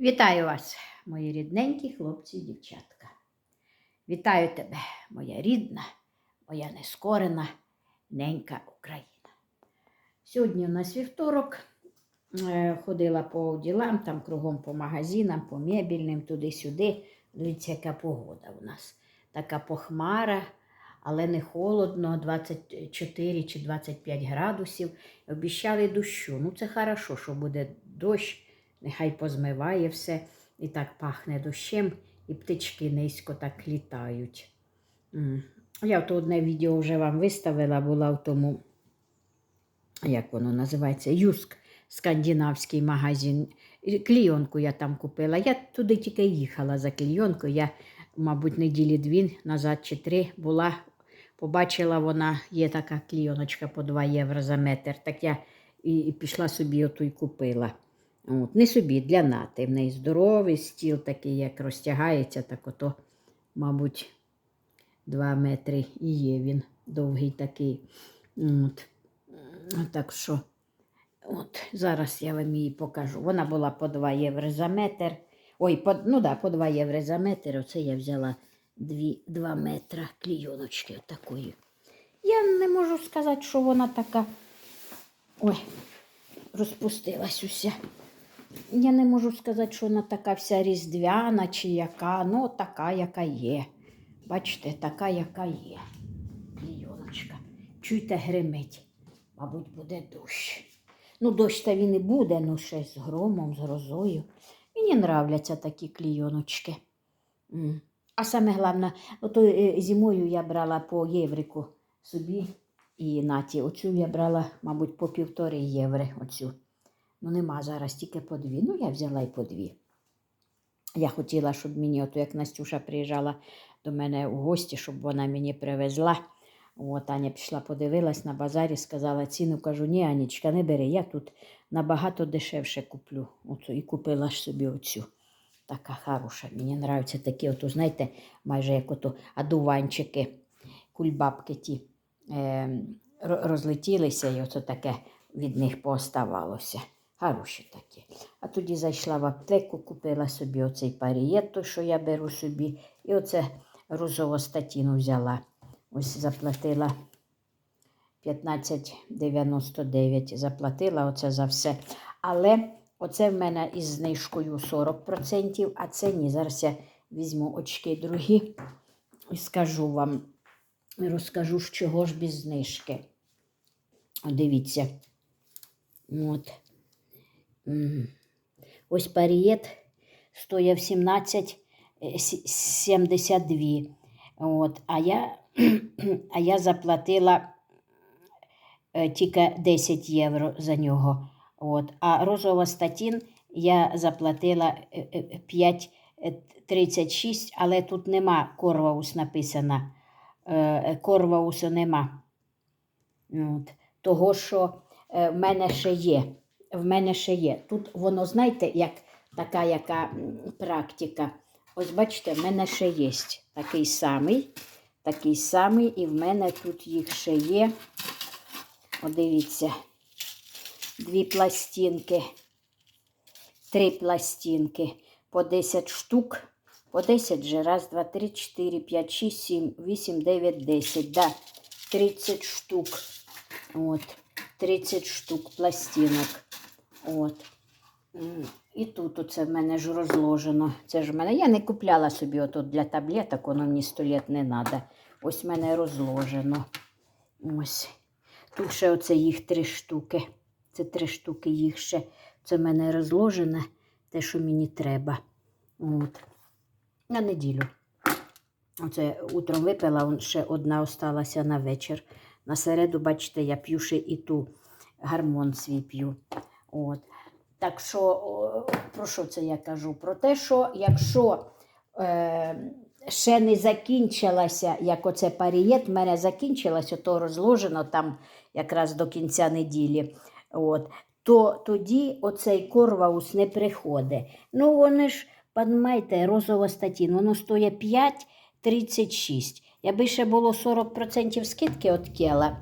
Вітаю вас, мої рідненькі хлопці і дівчатка. Вітаю тебе, моя рідна, моя нескорена ненька Україна. Сьогодні у нас вівторок. Е, Ходила по ділам, там кругом по магазинам, по мебільним, туди-сюди. Дивіться, яка погода у нас. Така похмара, але не холодно, 24 чи 25 градусів. Обіщали дощу. Ну, це хорошо, що буде дощ, нехай позмиває все. І так пахне дощем, і птички низько так літають. Я то одне відео вже вам виставила, була в тому, як воно називається, Юск, скандинавський магазин. Клійонку я там купила. Я туди тільки їхала за клійонкою. Я, мабуть, неділі дві назад чи три була. Побачила вона, є така клійоночка по 2 євро за метр. Так я і, пішла собі оту і купила. От, не собі, для нати. В неї здоровий стіл такий, як розтягається, так ото, мабуть, 2 метри і є він довгий такий. От. Так що, от, зараз я вам її покажу. Вона була по 2 євро за метр. Ой, по, ну да, по 2 євро за метр. Оце я взяла 2, 2 метра клійоночки такої. Я не можу сказати, що вона така. Ой, розпустилась уся. Я не можу сказати, що вона така вся різдвяна чи яка, ну така, яка є. Бачите, така, яка є. Клійоночка. Чуйте, гримить. Мабуть, буде дощ. Ну, дощ та він і буде, ну ще з громом, з грозою. Мені нравляться такі клійоночки. А саме головне, ото е, зимою я брала по єврику собі і наті. Оцю я брала, мабуть, по півтори єври. Оцю. Ну, нема зараз тільки по дві. Ну, я взяла й по дві. Я хотіла, щоб мені, ото як Настюша приїжджала до мене у гості, щоб вона мені привезла. От Аня пішла, подивилась на базарі, сказала ціну, кажу, ні, Анічка, не бери, я тут набагато дешевше куплю. Оцю, і купила ж собі оцю. Така хороша. Мені нравляться такі, ото, знаєте, майже як ото адуванчики, кульбабки ті е, розлетілися, і ото таке від них пооставалося. Хороші такі. А тоді зайшла в аптеку, купила собі оцей парієт, той, що я беру собі, і оце розову статіну взяла. Ось заплатила 15,99. Заплатила оце за все. Але оце в мене із знижкою 40%, а це ні. Зараз я візьму очки другі і скажу вам, розкажу, з чого ж без знижки. Дивіться. От. Ось парієт стоїть в 17,72. От, а я, а я заплатила е, тільки 10 євро за нього. От. А розова статін я заплатила е, е, 5,36, але тут нема Корваус написано. Е, Корваусу нема. От. Того, що е, в мене ще є. В мене ще є. Тут воно, знаєте, як така яка практика. Ось бачите, в мене ще є такий самий, такий самий, і в мене тут їх ще є. О, дивіться, дві пластинки, три пластинки по 10 штук. По 10 же. Раз, два, три, чотири, п'ять, шість, сім, вісім, дев'ять, десять. Да, 30 штук. От, 30 штук пластинок. Тут оце в мене ж розложено. Це ж в мене. Я не купляла собі отут для таблеток, воно мені сто літ не треба. Ось в мене розложено. Ось. Тут ще оце їх три штуки. Це три штуки їх ще. Це в мене розложено, те, що мені треба. От. На неділю. Оце утром випила, ще одна осталася на вечір. На середу, бачите, я п'ю ще і ту гармон свій п'ю. От. Так що, про що це я кажу? Про те, що якщо е, ще не закінчилася, як оце парієт, в мене закінчилося, то розложено там якраз до кінця неділі. От, то тоді оцей корваус не приходить. Ну, вони ж, розумієте, розова статін, воно стоїть 5,36. Якби ще було 40% скидки від кела,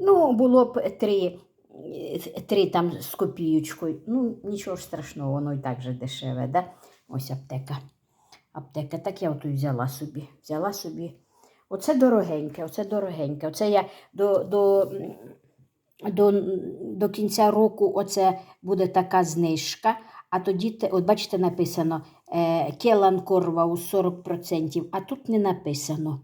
ну, було б 3, три там з копієчкою. Ну, нічого ж страшного, воно і так же дешеве, да? Ось аптека. Аптека. Так я отут взяла собі. Взяла собі. Оце дорогеньке, оце дорогеньке. Оце я до, до, до, до кінця року оце буде така знижка. А тоді, от бачите, написано е, Келан Корваус 40%, а тут не написано.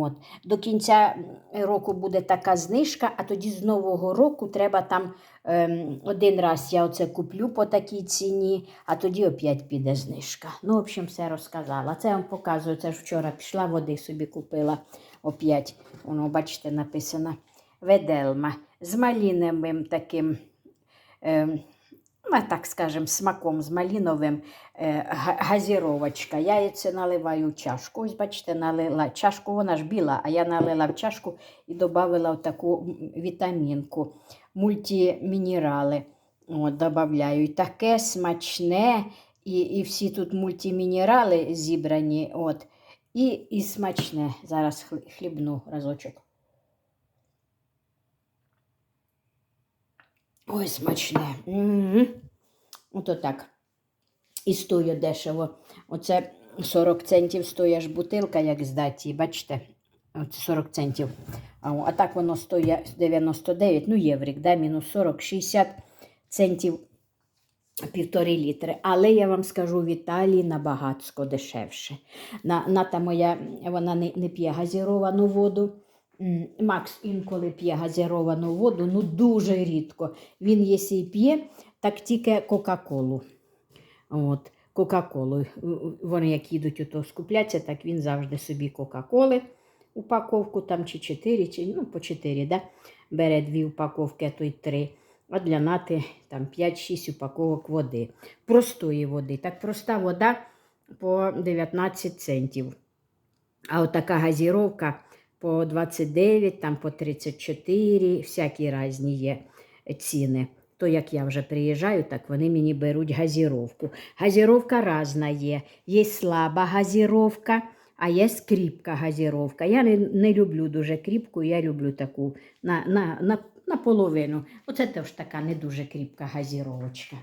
От. До кінця року буде така знижка, а тоді з нового року треба там ем, один раз я оце куплю по такій ціні, а тоді опять піде знижка. Ну, в общем, все розказала. Це вам показую. Це ж вчора пішла, води собі купила опять. Воно, бачите, написано Веделма з малиновим таким. Ем, ну, так скажем, смаком з малиновим е, га- газіровочка. Я це наливаю в чашку. Ось, бачите, налила чашку, вона ж біла, а я налила в чашку і додала таку вітамінку, мультимінерали. От, добавляю. І таке смачне, і, і всі тут мультимінерали зібрані. От, і, і смачне. Зараз хлібну разочок. Ой, смачне. М. Ото так. І стоїть дешево. Оце 40 центів стоїть аж бутилка, як здаті. Бачите? Оце 40 центів. А, а так воно стоїть 99, ну, єврик, да? мінус 40, 60 центів півтори літри. Але я вам скажу, в Італії набагато дешевше. На, ната моя, вона не, не п'є газіровану воду. Макс інколи п'є газіровану воду, ну дуже рідко. Він, якщо і п'є, так тільки Кока-Колу. От, Кока-Колу. Вони як їдуть ото скупляться, так він завжди собі Кока-Коли упаковку там чи 4, чи ну, по 4, да? бере дві упаковки, а то й три. А для нати там 5-6 упаковок води. Простої води. Так проста вода по 19 центів. А отака газіровка по 29, там по 34, всякі різні є ціни. То як я вже приїжджаю, так вони мені беруть газіровку. Газіровка різна є. Є слаба газіровка, а є кріпка газіровка. Я не, не люблю дуже кріпку, я люблю таку на, на, на, наполовину. Оце теж така не дуже кріпка газіровочка.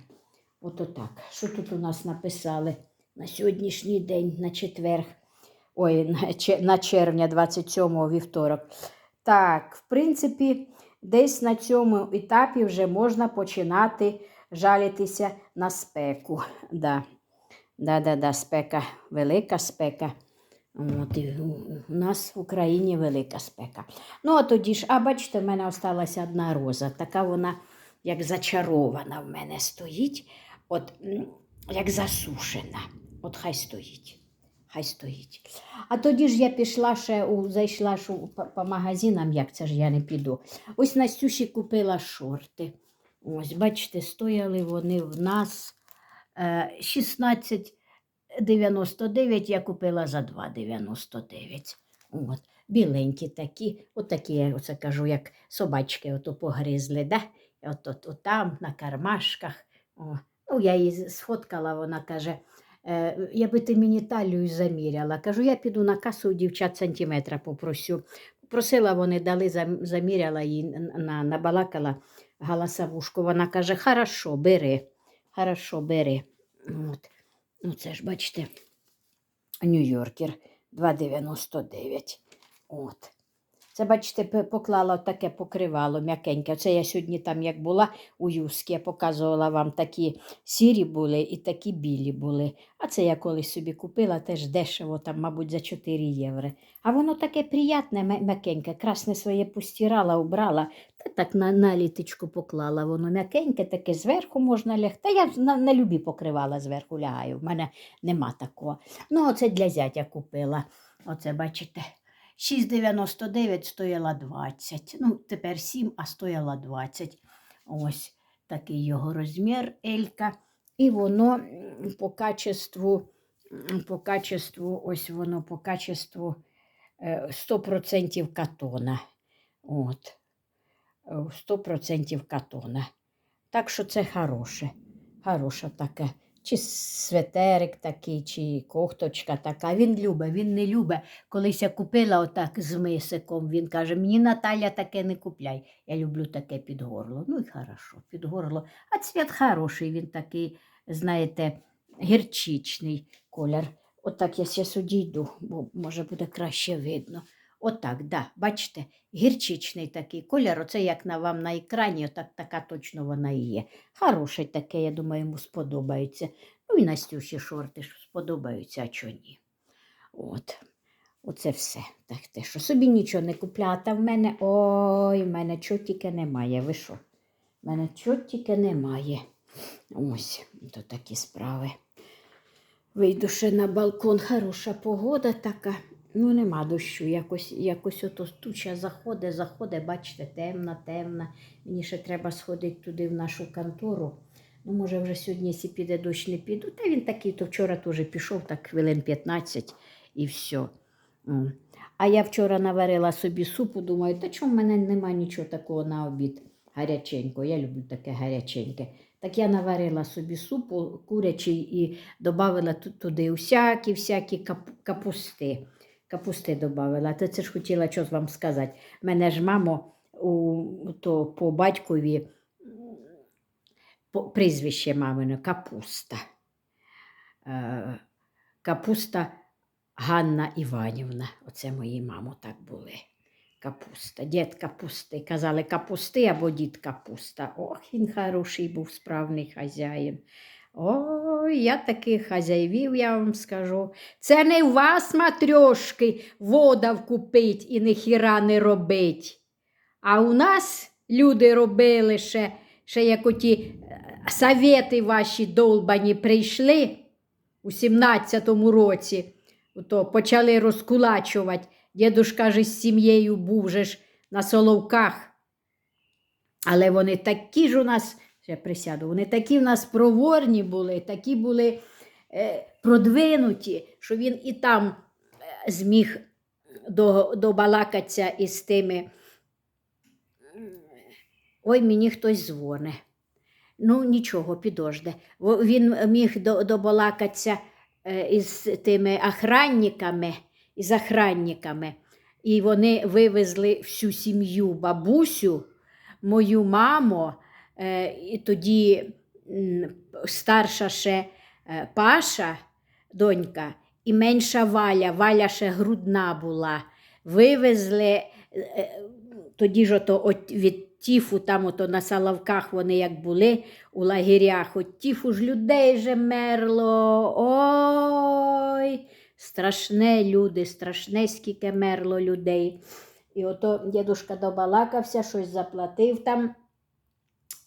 Ото так. Що тут у нас написали на сьогоднішній день, на четверг? Ой, на, че- червня 27 вівторок. Так, в принципі, десь на цьому етапі вже можна починати жалітися на спеку. Да. Да, да, да, спека, велика спека. От, у нас в Україні велика спека. Ну, а тоді ж, а бачите, в мене осталася одна роза. Така вона, як зачарована в мене стоїть, от як засушена. От хай стоїть. Хай стоїть. А тоді ж я пішла ще у, зайшла ж у, по, магазинам, як це ж я не піду. Ось Настюші купила шорти. Ось, бачите, стояли вони в нас е, 16,99, я купила за 2,99. От, біленькі такі, такі, я оце кажу, як собачки ото погризли, да? От, от, от там, на кармашках. О. Ну, я її сфоткала, вона каже, е, я би ти мені талію заміряла. Кажу, я піду на касу у дівчат сантиметра попросю. Просила вони, дали, заміряла їй, набалакала галасавушку. Вона каже, хорошо, бери, хорошо, бери. От. Ну, це ж, бачите, Нью-Йоркер 2,99. От. Це, бачите, поклала таке покривало м'якеньке. Це я сьогодні там, як була у Юскі, я показувала вам такі сірі були і такі білі були. А це я колись собі купила, теж дешево, там, мабуть, за 4 євро. А воно таке приятне, м'якеньке, красне своє постирала, убрала, та так на, на літочку поклала. Воно м'якеньке, таке зверху можна лягти. Та я на, на любі покривала зверху лягаю, в мене нема такого. Ну, оце для зятя купила. Оце, бачите. 6,99 стояла 20. Ну, тепер 7, а стояла 20. Ось такий його розмір Елька. І воно по качеству, по качеству, ось воно по качеству е, 100% катона. От. Е, 100% катона. Так що це хороше. Хороше таке. Чи светерик такий, чи кофточка така. Він любить, він не любить. Колись я купила отак з мисиком, він каже, мені Наталя таке не купляй. Я люблю таке під горло. Ну і хорошо, під горло. А цвіт хороший, він такий, знаєте, гірчичний колір. Отак я зараз одійду, бо може буде краще видно. Отак, да, бачите, гірчичний такий колір, оце як на вам на екрані, отак така точно вона і є. Хороший таке, я думаю, йому сподобається. Ну і Настюші шорти ж сподобаються, а чого ні. От. Оце все. Так, те, що собі нічого не купляла, та в мене, ой, в мене чого тільки немає. Ви що? В мене чого тільки немає. Ось, то такі справи. Вийду ще на балкон, хороша погода така. Ну, нема дощу. Якось, якось ото туча заходить, заходить, бачите, темна, темна. Мені ще треба сходити туди в нашу контору. Ну, може, вже сьогодні, якщо піде дощ, не піду. Та він такий, то вчора теж пішов, так хвилин 15 і все. А я вчора наварила собі супу, думаю, та чому в мене немає нічого такого на обід гаряченького. Я люблю таке гаряченьке. Так я наварила собі супу курячий і додавала туди всякі всякі кап- капусти. Капусти додавала. Та це ж хотіла щось вам сказати. Мене ж мамо у, то по батькові по, прізвище мамине капуста. Е, капуста Ганна Іванівна. Оце мої мамо так були. Капуста, дід капусти. Казали капусти або дід капуста. Ох, він хороший був справний хазяїн. Ой, я таких хазяївів, я вам скажу. Це не у вас, матрьошки, вода вкупить і ні хіра не робить. А у нас люди робили ще, ще як оті е, совєти ваші долбані прийшли у 17-му році, то почали розкулачувати. Дідушка ж з сім'єю був же ж на Соловках. Але вони такі ж у нас, ще присяду, вони такі в нас проворні були, такі були е, продвинуті, що він і там е, зміг до, добалакатися із тими. Ой, мені хтось дзвоне. Ну, нічого, підожде. Він міг добалакатися е, із тими охранниками, із охранниками. І вони вивезли всю сім'ю бабусю, мою маму, і тоді старша ще е, Паша, донька, і менша Валя, Валя ще грудна була. Вивезли е, е, тоді ж ото от від тіфу, там ото на Салавках вони як були у лагерях, от тіфу ж людей же мерло. Ой, страшне люди, страшне, скільки мерло людей. І ото дідушка добалакався, щось заплатив там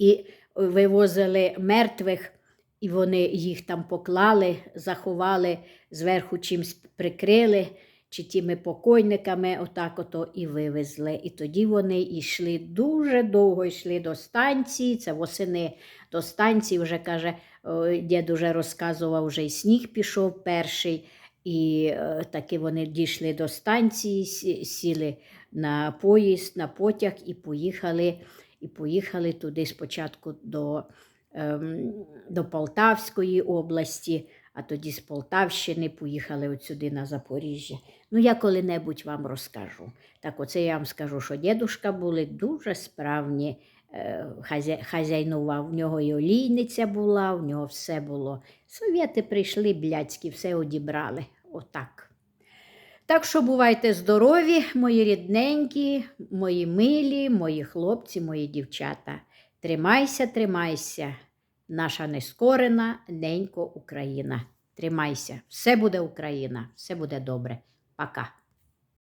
і вивозили мертвих, і вони їх там поклали, заховали, зверху чимсь прикрили, чи тими покойниками, отак ото і вивезли. І тоді вони йшли дуже довго йшли до станції. Це восени до станції, вже каже, дід уже розказував, вже й сніг пішов перший. І е, таки вони дійшли до станції, сіли на поїзд, на потяг і поїхали, і поїхали туди спочатку до, ем, до Полтавської області, а тоді з Полтавщини поїхали от сюди на Запоріжжя. Ну, я коли-небудь вам розкажу. Так оце я вам скажу, що дідушка були дуже справні, е, хазяйнував. В нього і олійниця була, в нього все було. Совєти прийшли блядські, все одібрали. Отак. Так що бувайте здорові, мої рідненькі, мої милі, мої хлопці, мої дівчата. Тримайся, тримайся, наша нескорена ненько Україна. Тримайся, все буде Україна, все буде добре. Пока.